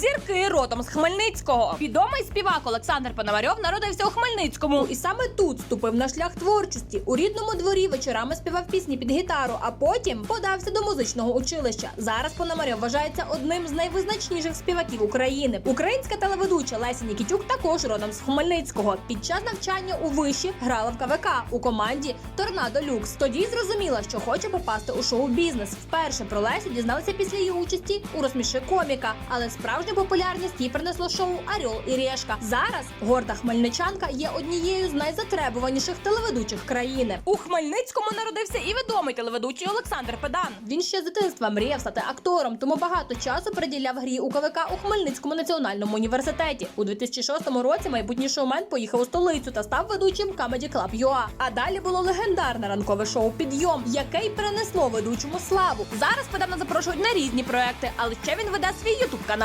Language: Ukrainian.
Зірки родом з Хмельницького. Відомий співак Олександр Пономарьов народився у Хмельницькому. І саме тут ступив на шлях творчості. У рідному дворі вечорами співав пісні під гітару, а потім подався до музичного училища. Зараз Пономарьов вважається одним з найвизначніших співаків України. Українська телеведуча Леся Нікітюк також родом з Хмельницького. Під час навчання у виші грала в КВК у команді Торнадо Люкс. Тоді зрозуміла, що хоче попасти у шоу-бізнес. Вперше про Лесю дізналися після її участі у розсміши коміка, але справжню популярність їй принесло шоу Аріол і Решка. Зараз горда хмельничанка є однією з найзатребуваніших телеведучих країни. У Хмельницькому народився і відомий телеведучий Олександр Педан. Він ще з дитинства мріяв стати актором, тому багато часу приділяв грі у КВК у Хмельницькому національному університеті. У 2006 році майбутній шоумен поїхав у столицю та став ведучим Comedy Club UA. А далі було легендарне ранкове шоу Підйом, яке й принесло ведучому славу. Зараз Педана запрошують на різні проекти, але ще він веде свій ютуб канал.